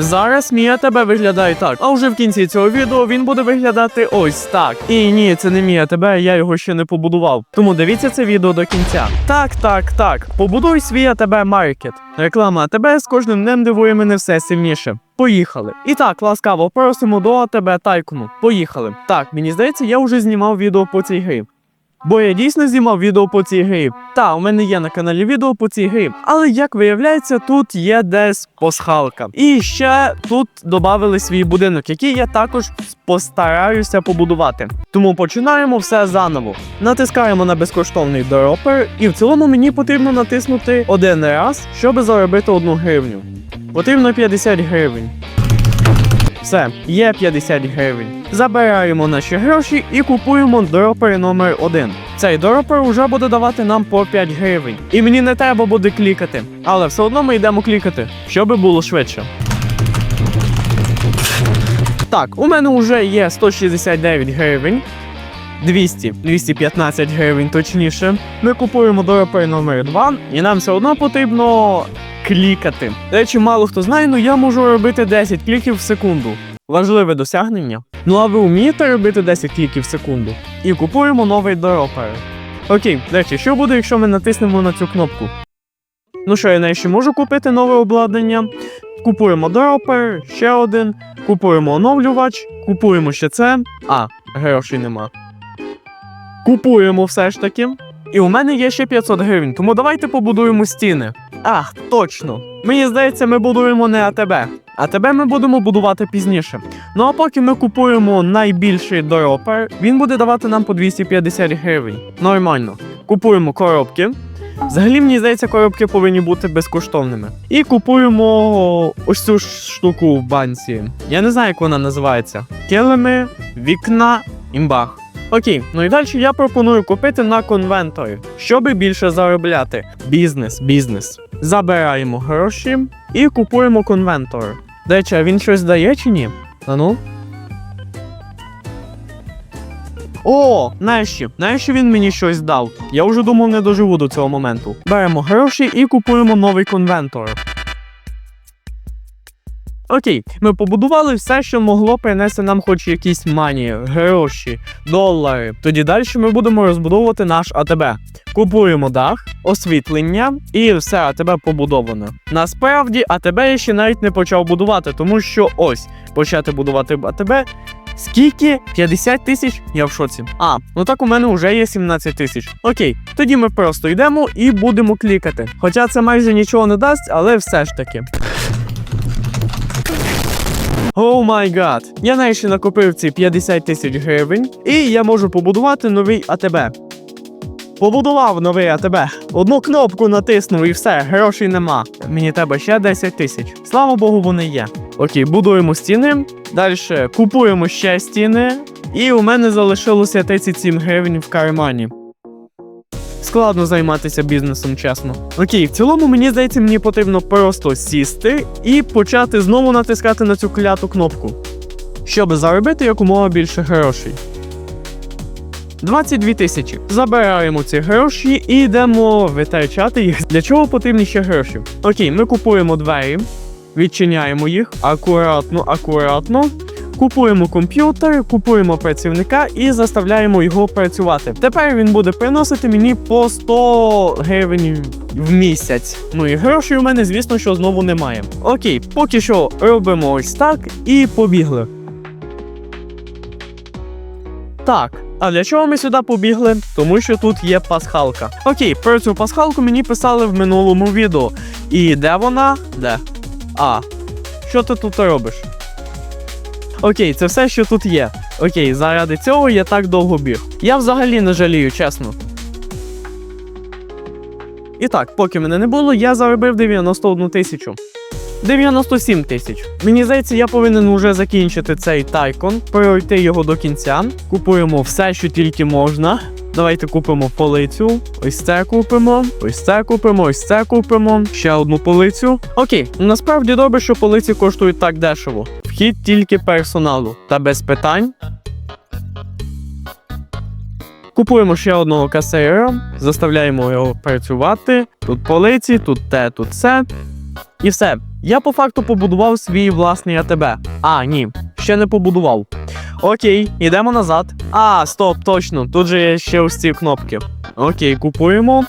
Зараз Мія тебе виглядає так. А вже в кінці цього відео він буде виглядати ось так. І ні, це не Мія тебе, я його ще не побудував. Тому дивіться це відео до кінця. Так, так, так. Побудуй свій АТБ маркет. Реклама АТБ з кожним днем дивує мене все сильніше. Поїхали. І так, ласкаво, просимо до АТБ Тайкону. Поїхали. Так, мені здається, я вже знімав відео по цій грі. Бо я дійсно знімав відео по цій грі. Та, у мене є на каналі відео по цій грі. Але як виявляється, тут є десь пасхалка. І ще тут додали свій будинок, який я також постараюся побудувати. Тому починаємо все заново. Натискаємо на безкоштовний дропер, і в цілому мені потрібно натиснути один раз, щоб заробити одну гривню. Потрібно 50 гривень. Все, є 50 гривень. Забираємо наші гроші і купуємо дропер номер 1 Цей дропер вже буде давати нам по 5 гривень. І мені не треба буде клікати. Але все одно ми йдемо клікати, щоби було швидше. Так, у мене вже є 169 гривень. 200, 215 гривень точніше. Ми купуємо дропер номер 2 і нам все одно потрібно клікати. До речі, мало хто знає, але я можу робити 10 кліків в секунду. Важливе досягнення. Ну а ви вмієте робити 10 кліків в секунду? І купуємо новий дропер. Окей, речі, що буде, якщо ми натиснемо на цю кнопку? Ну що, я ще можу купити нове обладнання. Купуємо дропер, ще один, купуємо оновлювач, купуємо ще це. А, грошей нема. Купуємо все ж таки. І у мене є ще 500 гривень, тому давайте побудуємо стіни. Ах, точно. Мені здається, ми будуємо не АТБ. АТБ ми будемо будувати пізніше. Ну а поки ми купуємо найбільший дропер, він буде давати нам по 250 гривень. Нормально. Купуємо коробки. Взагалі, мені здається, коробки повинні бути безкоштовними. І купуємо ось цю штуку в банці. Я не знаю, як вона називається. Килими, вікна, імбах. Окей, ну і далі я пропоную купити на конвенторі, щоб більше заробляти. Бізнес, бізнес. Забираємо гроші і купуємо конвентор. До речі, а він щось дає чи ні? А ну. О, нарешті, нарешті він мені щось дав. Я вже думав, не доживу до цього моменту. Беремо гроші і купуємо новий конвентор. Окей, ми побудували все, що могло принести нам хоч якісь мані, гроші, долари. Тоді далі ми будемо розбудовувати наш АТБ. Купуємо дах, освітлення і все АТБ побудовано. Насправді, АТБ я ще навіть не почав будувати, тому що ось почати будувати АТБ. Скільки? 50 тисяч? Я в шоці. А, ну так у мене вже є 17 тисяч. Окей, тоді ми просто йдемо і будемо клікати. Хоча це майже нічого не дасть, але все ж таки. О май гад! Я нарешті накопив ці 50 тисяч гривень, і я можу побудувати новий АТБ. Побудував новий АТБ. Одну кнопку натиснув і все, грошей нема. Мені треба ще 10 тисяч. Слава Богу, вони є. Окей, будуємо стіни. Далі купуємо ще стіни. І у мене залишилося 37 гривень в кармані. Складно займатися бізнесом, чесно. Окей, в цілому, мені здається, мені потрібно просто сісти і почати знову натискати на цю кляту кнопку, щоб заробити якомога більше грошей. 22 тисячі. Забираємо ці гроші і йдемо витрачати їх. Для чого потрібні ще гроші? Окей, ми купуємо двері, відчиняємо їх акуратно, акуратно. Купуємо комп'ютер, купуємо працівника і заставляємо його працювати. Тепер він буде приносити мені по 100 гривень в місяць. Ну і грошей у мене, звісно, що знову немає. Окей, поки що робимо ось так і побігли. Так, а для чого ми сюди побігли? Тому що тут є пасхалка. Окей, про цю пасхалку мені писали в минулому відео. І де вона? Де? А, що ти тут робиш? Окей, це все, що тут є. Окей, заради цього я так довго біг. Я взагалі не жалію, чесно. І так, поки мене не було, я заробив 91 тисячу. 97 тисяч. Мені здається, я повинен уже закінчити цей тайкон, пройти його до кінця. Купуємо все, що тільки можна. Давайте купимо полицю. Ось це купимо, ось це купимо, ось це купимо. Ще одну полицю. Окей, насправді добре, що полиці коштують так дешево. Вхід тільки персоналу. Та без питань. Купуємо ще одного касира, заставляємо його працювати. Тут полиці, тут те, тут це. І все. Я по факту побудував свій власний АТБ. А, ні, ще не побудував. Окей, йдемо назад. А, стоп, точно, тут же є ще ось ці кнопки. Окей, купуємо.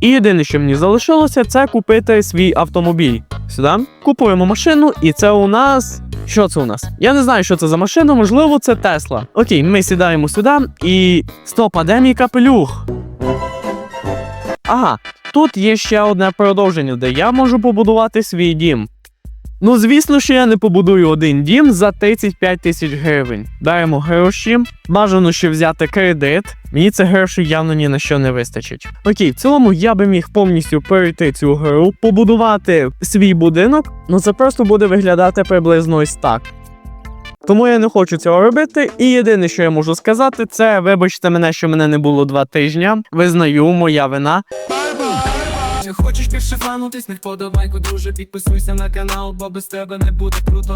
І єдине, що мені залишилося, це купити свій автомобіль. Сюди. Купуємо машину, і це у нас. Що це у нас? Я не знаю, що це за машина, можливо, це Тесла. Окей, ми сідаємо сюди і. Стоп, а де мій капелюх? Ага, тут є ще одне продовження, де я можу побудувати свій дім. Ну, звісно, що я не побудую один дім за 35 тисяч гривень. Даємо гроші, бажано ще взяти кредит. Мені це гроші явно ні на що не вистачить. Окей, в цілому я би міг повністю перейти цю гру, побудувати свій будинок, ну це просто буде виглядати приблизно ось так. Тому я не хочу цього робити. І єдине, що я можу сказати, це вибачте мене, що мене не було два тижні. Визнаю, моя вина. Хочеш більше фанутись, не вподобайку, друже, підписуйся на канал, бо без тебе не буде круто.